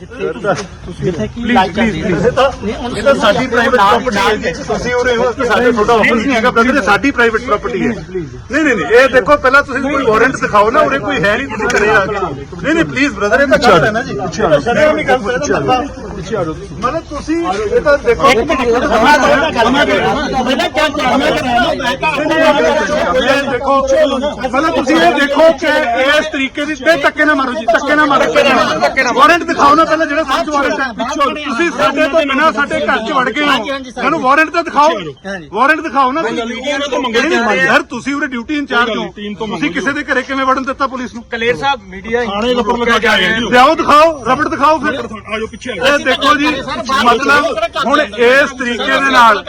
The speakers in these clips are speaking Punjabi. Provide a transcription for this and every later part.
ਜਿੱਥੇ ਕੀ ਲਾਈਕ ਪਲੀਜ਼ ਇਹ ਤਾਂ ਸਾਡੀ ਪ੍ਰਾਈਵੇਟ ਪ੍ਰਾਪਰਟੀ ਹੈ। ਜੀ ਤੁਸੀਂ ਉਰੇ ਹੋ ਸਾਡੇ ਤੁਹਾਡਾ ਆਫਿਸ ਨਹੀਂ ਹੈਗਾ ਬ੍ਰਦਰ ਇਹ ਸਾਡੀ ਪ੍ਰਾਈਵੇਟ ਪ੍ਰਾਪਰਟੀ ਹੈ। ਨਹੀਂ ਨਹੀਂ ਨਹੀਂ ਇਹ ਦੇਖੋ ਪਹਿਲਾਂ ਤੁਸੀਂ ਕੋਈ ਵਾਰੰਟ ਦਿਖਾਓ ਨਾ ਉਰੇ ਕੋਈ ਹੈ ਨਹੀਂ ਤੁਸੀਂ ਘਰੇ ਆ ਕੇ ਨਹੀਂ ਨਹੀਂ ਪਲੀਜ਼ ਬ੍ਰਦਰ ਇਹ ਤਾਂ ਹੈ ਨਾ ਜੀ। ਨਹੀਂ ਗੱਲ ਪਿੱਛੇ ਆ ਜਾਓ ਮਤਲਬ ਤੁਸੀਂ ਇਹ ਤਾਂ ਦੇਖੋ ਇੱਕ ਮਿੰਟ ਮੈਂ ਤਾਂ ਗੱਲ ਮੈਂ ਪਹਿਲਾਂ ਕਿਆ ਚਾਹਨਾ ਇਹ ਦੇਖੋ ਮਤਲਬ ਤੁਸੀਂ ਇਹ ਦੇਖੋ ਕਿ ਇਸ ਤਰੀਕੇ ਦੀ ਤੇ ਧੱਕੇ ਨਾ ਮਾਰੋ ਜੀ ਧੱਕੇ ਨਾ ਮਾਰੋ। ਵਾਰੰਟ ਦਿਖਾਓ ਨਾ ਪਹਿਲਾਂ ਜਿਹੜਾ ਸੱਚ ਵਾਰੰਟ ਹੈ। ਤੁਸੀਂ ਸਾਡੇ ਤੋਂ ਬਿਨਾ ਸਾਡੇ ਘਰ ਚ ਵੜ ਗਏ ਹੋ। ਸਾਨੂੰ ਵਾਰੰਟ ਤਾਂ ਦਿਖਾਓ। ਵਾਰੰਟ ਦਿਖਾਓ ਨਾ। ਯਾਰ ਤੁਸੀਂ ਉਰੇ ਡਿਊਟੀ ਇੰਚਾਰਜ ਹੋ। ਤੁਸੀਂ ਕਿਸੇ ਦੇ ਘਰੇ ਕਿਵੇਂ ਵੜਨ ਦਿੱਤਾ ਪੁਲਿਸ ਨੂੰ? ਕਲੇਰ ਸਾਹਿਬ ਮੀਡੀਆ ਥਾਣੇ ਲੱਪੜ ਲਗਾ ਕੇ ਆਏ ਜੀ। ਲਿਆਓ ਦਿਖਾਓ ਰਬੜ ਦਿਖਾਓ ਫਿਰ। ਆਜੋ ਪਿੱਛੇ ਇਹ ਦੇਖੋ ਜੀ, ਮਤਲਬ ਹੁਣ ਇਸ ਤਰੀਕੇ ਦੇ ਨਾਲ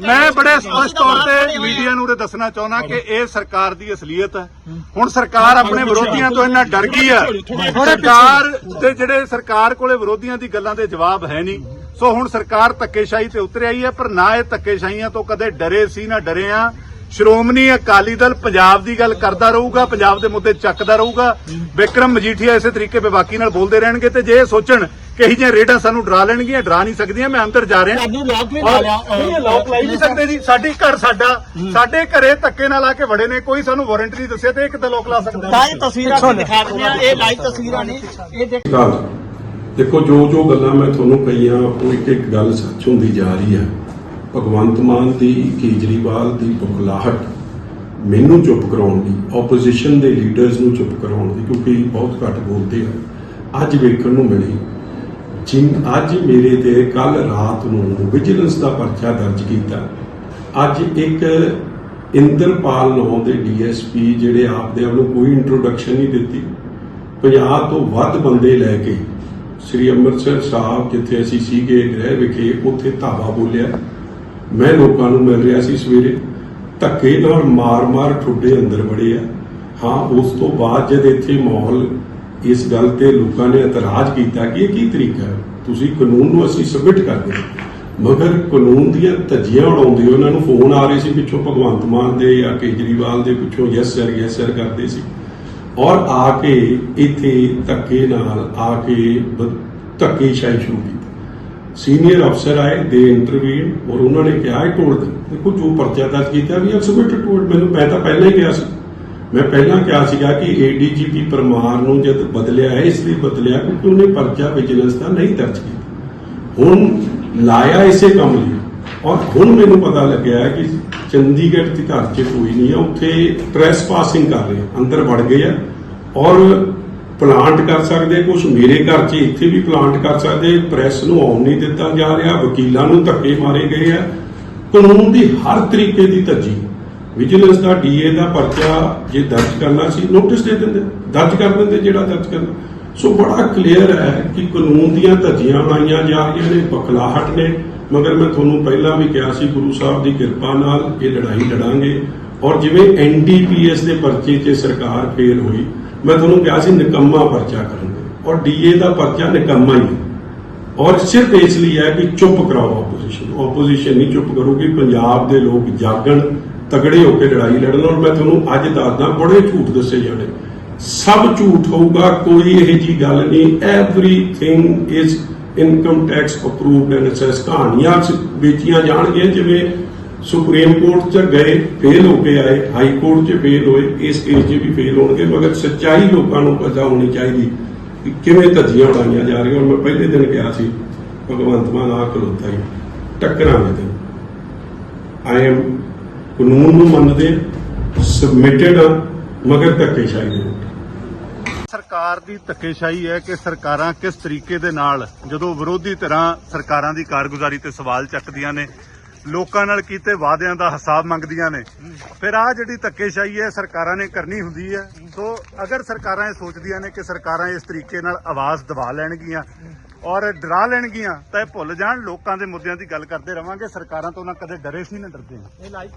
ਮੈਂ ਬੜੇ ਸਪਸ਼ਟ ਤੌਰ ਤੇ ਮੀਡੀਆ ਨੂੰ ਇਹ ਦੱਸਣਾ ਚਾਹੁੰਦਾ ਕਿ ਇਹ ਸਰਕਾਰ ਦੀ ਅਸਲੀਅਤ ਹੈ। ਹੁਣ ਸਰਕਾਰ ਆਪਣੇ ਵਿਰੋਧੀਆਂ ਤੋਂ ਇੰਨਾ ਡਰ ਗਈ ਹੈ। ਸਰਕਾਰ ਦੇ ਜਿਹੜੇ ਸਰਕਾਰ ਕੋਲੇ ਵਿਰੋਧੀਆਂ ਦੀ ਗੱਲਾਂ ਦੇ ਜਵਾਬ ਹੈ ਨਹੀਂ। ਸੋ ਹੁਣ ਸਰਕਾਰ ਧੱਕੇਸ਼ਾਹੀ ਤੇ ਉਤਰ ਆਈ ਹੈ, ਪਰ ਨਾ ਇਹ ਧੱਕੇਸ਼ਾਹੀਆਂ ਤੋਂ ਕਦੇ ਡਰੇ ਸੀ, ਨਾ ਡਰੇ ਆ। ਸ਼੍ਰੋਮਣੀ ਅਕਾਲੀ ਦਲ ਪੰਜਾਬ ਦੀ ਗੱਲ ਕਰਦਾ ਰਹੂਗਾ ਪੰਜਾਬ ਦੇ ਮੁੱਦੇ ਚੱਕਦਾ ਰਹੂਗਾ। ਵਿਕਰਮ ਮਜੀਠੀਆ ਇਸੇ ਤਰੀਕੇ ਬੇਬਾਕੀ ਨਾਲ ਬੋਲਦੇ ਰਹਿਣਗੇ ਤੇ ਜੇ ਇਹ ਸੋਚਣ ਕਿ ਇਹ ਜਿਹੀਆਂ ਰੇਡਾਂ ਸਾਨੂੰ ਡਰਾ ਲੈਣਗੀਆਂ ਡਰਾ ਨਹੀਂ ਸਕਦੀਆਂ ਮੈਂ ਅੰਦਰ ਜਾ ਰਿਹਾ। ਤੁਹਾਨੂੰ ਲੋਕ ਵੀ ਲਾ ਲਿਆ ਨਹੀਂ ਇਹ ਲੋਕ ਲਾਈ ਨਹੀਂ ਸਕਦੇ ਜੀ। ਸਾਡੀ ਘਰ ਸਾਡਾ ਸਾਡੇ ਘਰੇ ਧੱਕੇ ਨਾਲ ਆ ਕੇ ਵੜੇ ਨੇ ਕੋਈ ਸਾਨੂੰ ਵਾਰੰਟ ਨਹੀਂ ਦੱਸਿਆ ਤੇ ਇਹ ਕਿੱਦਾਂ ਲੋਕ ਲਾ ਸਕਦਾ? ਤਾਂ ਇਹ ਤਸਵੀਰਾਂ ਦਿਖਾ ਦਿੰਦੇ ਆ ਇਹ ਲਾਈਵ ਤਸਵੀਰਾਂ ਨੇ। ਇਹ ਦੇਖੋ ਜੋ ਜੋ ਗੱਲਾਂ ਮੈਂ ਤੁਹਾਨੂੰ ਕਹੀਆਂ ਉਹ ਇੱਕ ਇੱਕ ਗੱਲ ਸੱਚ ਹੁੰਦੀ ਜਾ ਰਹੀ ਹੈ। ਭਗਵੰਤ ਮਾਨ ਦੀ, ਕੇਜਰੀਵਾਲ ਦੀ ਬੁਖਲਾਹਟ ਮੈਨੂੰ ਚੁੱਪ ਕਰਾਉਣ ਦੀ ਆਪੋਜੀਸ਼ਨ ਦੇ ਲੀਡਰਸ ਨੂੰ ਚੁੱਪ ਕਰਾਉਣ ਦੀ ਕਿਉਂਕਿ ਬਹੁਤ ਘੱਟ ਬੋਲਦੇ ਆ। ਅੱਜ ਵੇਖਣ ਨੂੰ ਮਿਲੀ, ਜਿਨ ਅੱਜ ਮੇਰੇ ਤੇ ਕੱਲ ਰਾਤ ਨੂੰ ਵਿਜੀਲੈਂਸ ਦਾ ਪਰਚਾ ਦਰਜ ਕੀਤਾ। ਅੱਜ ਇੱਕ ਇੰਦਰਪਾਲ ਨਾਂ ਦੇ ਡੀਐਸਪੀ ਜਿਹੜੇ ਆਪਦੇ ਆਪ ਨੂੰ ਕੋਈ ਇੰਟਰੋਡਕਸ਼ਨ ਨਹੀਂ ਦਿੱਤੀ। 50 ਤੋਂ ਵੱਧ ਬੰਦੇ ਲੈ ਕੇ ਸ੍ਰੀ ਅੰਮ੍ਰਿਤਸਰ ਸਾਹਿਬ, ਜਿੱਥੇ ਅਸੀਂ ਸੀਗੇ ਗ੍ਰਹਿ ਵਿਖੇ, ਉੱਥੇ ਧਾਵਾ ਬੋਲਿਆ। ਮੈਂ ਲੋਕਾਂ ਨੂੰ ਮਿਲ ਰਿਹਾ ਸੀ ਸਵੇਰੇ। ਧੱਕੇ ਨਾਲ ਮਾਰ-ਮਾਰ ਠੁੱਡੇ ਅੰਦਰ ਵੜੇ ਆ। ਹਾਂ, ਉਸ ਤੋਂ ਬਾਅਦ ਜਦ ਇੱਥੇ ਮਾਹੌਲ ਇਸ ਗੱਲ ਤੇ ਲੋਕਾਂ ਨੇ ਇਤਰਾਜ਼ ਕੀਤਾ ਕਿ ਇਹ ਕੀ ਤਰੀਕਾ ਹੈ? ਤੁਸੀਂ ਕਾਨੂੰਨ ਨੂੰ ਅਸੀਂ ਸਬਮਿਟ ਕਰਦੇ ਮਗਰ ਕਾਨੂੰਨ ਦੀਆਂ ਧੱਜੀਆਂ ਉਡਾਉਂਦੇ ਉਹਨਾਂ ਨੂੰ ਫੋਨ ਆ ਰਹੇ ਸੀ ਪਿੱਛੋਂ ਭਗਵੰਤ ਮਾਨ ਦੇ ਜਾਂ ਕੇਜਰੀਵਾਲ ਦੇ ਪਿੱਛੋਂ ਯੈਸ ਸਰ ਯੈਸ ਸਰ ਕਰਦੇ ਸੀ। ਔਰ ਆ ਕੇ ਇੱਥੇ ਧੱਕੇ ਨਾਲ ਆ ਕੇ ਬ- ਧੱਕੇ ਸ਼ਾਹੀ ਸ਼ੁਰੂ ਕੀਤੀ। ਸੀਨੀਅਰ ਅਫਸਰ ਆਏ, ਦੇ ਇੰਟਰਵਿਊ ਔਰ ਉਹਨਾਂ ਨੇ ਕਿਹਾ ਹੀ ਟੋਲਡ ਦੇਖੋ, ਜੋ ਪਰਚਾ ਦਰਜ ਕੀਤਾ ਵੀ ਐਕਸਪਰਟ ਟੋਲਡ ਮੈਨੂੰ ਮੈਂ ਤਾਂ ਪਹਿਲਾਂ ਹੀ ਕਿਹਾ ਸੀ। ਮੈਂ ਪਹਿਲਾਂ ਕਿਹਾ ਸੀਗਾ ਕਿ ਏਡੀਜੀਪੀ ਪਰਮਾਰ ਨੂੰ ਜਦ ਬਦਲਿਆ ਹੈ, ਇਸ ਲਈ ਬਦਲਿਆ ਕਿਉਂਕਿ ਉਹਨੇ ਪਰਚਾ ਵਿਜੀਲੈਂਸ ਦਾ ਨਹੀਂ ਦਰਜ ਕੀਤਾ। ਹੁਣ ਲਾਇਆ ਇਸੇ ਕੰਮ ਲਈ। ਔਰ ਹੁਣ ਮੈਨੂੰ ਪਤਾ ਲੱਗਿਆ ਹੈ ਕਿ ਚੰਡੀਗੜ੍ਹ ਦੇ ਘਰ 'ਚ ਕੋਈ ਨਹੀਂ ਹੈ, ਉੱਥੇ ਟ੍ਰੈਸ ਪਾਸਿੰਗ ਕਰ ਰਹੇ, ਅੰਦਰ ਵੜ ਗਏ ਆ। ਔਰ ਪਲਾਂਟ ਕਰ ਸਕਦੇ ਕੁਝ ਮੇਰੇ ਘਰ 'ਚ ਇੱਥੇ ਵੀ ਪਲਾਂਟ ਕਰ ਸਕਦੇ ਪ੍ਰੈਸ ਨੂੰ ਆਉਣ ਨਹੀਂ ਦਿੱਤਾ ਜਾ ਰਿਹਾ, ਵਕੀਲਾਂ ਨੂੰ ਧੱਕੇ ਮਾਰੇ ਗਏ ਆ। ਕਾਨੂੰਨ ਦੀ ਹਰ ਤਰੀਕੇ ਦੀ ਧੱਜੀ। ਵਿਜੀਲੈਂਸ ਦਾ ਡੀਏ ਦਾ ਪਰਚਾ ਜੇ ਦਰਜ ਕਰਨਾ ਸੀ ਨੋਟਿਸ ਦੇ ਦਿੰਦੇ, ਦਰਜ ਕਰ ਦਿੰਦੇ ਜਿਹੜਾ ਦਰਜ ਕਰਨਾ। ਸੋ ਬੜਾ ਕਲੀਅਰ ਹੈ ਕਿ ਕਾਨੂੰਨ ਦੀਆਂ ਧੱਜੀਆਂ ਬਣਾਈਆਂ ਜਾ ਰਹੀਆਂ ਨੇ, ਬਖਲਾਹਟ ਨੇ। ਮਗਰ ਮੈਂ ਤੁਹਾਨੂੰ ਪਹਿਲਾਂ ਵੀ ਕਿਹਾ ਸੀ, ਗੁਰੂ ਸਾਹਿਬ ਦੀ ਕਿਰਪਾ ਨਾਲ ਇਹ ਲੜਾਈ ਲੜਾਂਗੇ। ਔਰ ਜਿਵੇਂ ਐਨਡੀਪੀਐਸ ਦੇ ਪਰਚੇ 'ਚ ਸਰਕਾਰ ਫੇਲ ਹੋਈ ਮੈਂ ਤੁਹਾਨੂੰ ਕਿਹਾ ਸੀ, ਨਿਕੰਮਾ ਪਰਚਾ ਕਰਾਂਗੇ ਔਰ ਡੀਏ ਦਾ ਪਰਚਾ ਨਿਕੰਮਾ ਹੀ ਹੈ। ਔਰ ਸਿਰਫ ਇਸ ਲਈ ਹੈ ਕਿ ਚੁੱਪ ਕਰਾਓ ਆਪੋਜੀਸ਼ਨ ਆਪੋਜੀਸ਼ਨ ਨਹੀਂ ਚੁੱਪ ਕਰੂਗੀ, ਪੰਜਾਬ ਦੇ ਲੋਕ ਜਾਗਣ, ਤਗੜੇ ਹੋ ਕੇ ਲੜਾਈ ਲੜਨ। ਔਰ ਮੈਂ ਤੁਹਾਨੂੰ ਅੱਜ ਦੱਸਦਾ, ਬੜੇ ਝੂਠ ਦੱਸੇ ਜਾਣੇ। ਸਭ ਝੂਠ ਹੋਊਗਾ, ਕੋਈ ਇਹ ਜੀ ਗੱਲ ਨਹੀਂ। Everything is income tax approved and assess ਕਹਾਣੀਆਂ ਵੇਚੀਆਂ ਜਾਣਗੀਆਂ, ਜਿਵੇਂ ਸੁਪਰੀਮ ਕੋਰਟ ਚ ਗਏ, ਫੇਲ ਹੋ ਕੇ ਆਏ, ਹਾਈ ਕੋਰਟ ਚ ਫੇਲ ਹੋਏ, ਇਸ ਕੇਸ 'ਚ ਵੀ ਫੇਲ ਹੋਣਗੇ, ਮਗਰ ਸੱਚਾਈ ਲੋਕਾਂ ਨੂੰ ਪਤਾ ਹੋਣੀ ਚਾਹੀਦੀ ਕਿ ਕਿਵੇਂ ਧੱਜੀਆਂ ਉਡਾਈਆਂ ਜਾ ਰਹੀਆਂ। ਮੈਂ ਪਹਿਲੇ ਦਿਨ ਕਿਹਾ ਸੀ, ਭਗਵੰਤ ਮਾਨ ਆ ਖਲੋਤਾ ਹੀ ਟੱਕਰਾਂਗੇ ਤੇ ਆਈ ਐਮ ਕਾਨੂੰਨ ਨੂੰ ਮੰਨਦੇ ਸਬਮਿਟਡ ਆ ਮਗਰ ਧੱਕੇਸ਼ਾਹੀ ਦੇ ਸਰਕਾਰ ਦੀ ਧੱਕੇਸ਼ਾਹੀ ਹੈ ਕਿ ਸਰਕਾਰਾਂ ਕਿਸ ਤਰੀਕੇ ਦੇ ਨਾਲ, ਜਦੋਂ ਵਿਰੋਧੀ ਧਿਰਾਂ ਸਰਕਾਰਾਂ ਦੀ ਕਾਰਗੁਜ਼ਾਰੀ ਤੇ ਸਵਾਲ ਚੱਕਦੀਆਂ ਨੇ ਲੋਕਾਂ ਨਾਲ ਕੀਤੇ ਵਾਅਦਿਆਂ ਦਾ ਹਿਸਾਬ ਮੰਗਦੀਆਂ ਨੇ। ਫਿਰ ਆ ਜਿਹੜੀ ਧੱਕੇਸ਼ਾਹੀ ਹੈ, ਸਰਕਾਰਾਂ ਨੇ ਕਰਨੀ ਹੁੰਦੀ ਹੈ। ਸੋ ਅਗਰ ਸਰਕਾਰਾਂ ਇਹ ਸੋਚਦੀਆਂ ਨੇ ਕਿ ਸਰਕਾਰਾਂ ਇਸ ਤਰੀਕੇ ਨਾਲ ਆਵਾਜ਼ ਦਬਾ ਲੈਣਗੀਆਂ ਔਰ ਡਰਾ ਲੈਣਗੀਆਂ, ਤਾਂ ਇਹ ਭੁੱਲ ਜਾਣ। ਲੋਕਾਂ ਦੇ ਮੁੱਦਿਆਂ ਦੀ ਗੱਲ ਕਰਦੇ ਰਵਾਂਗੇ। ਸਰਕਾਰਾਂ ਤੋਂ ਨਾ ਕਦੇ ਡਰੇ ਸੀ ਨਾ ਡਰਦੇ। ਇਹ ਲਾਈਵ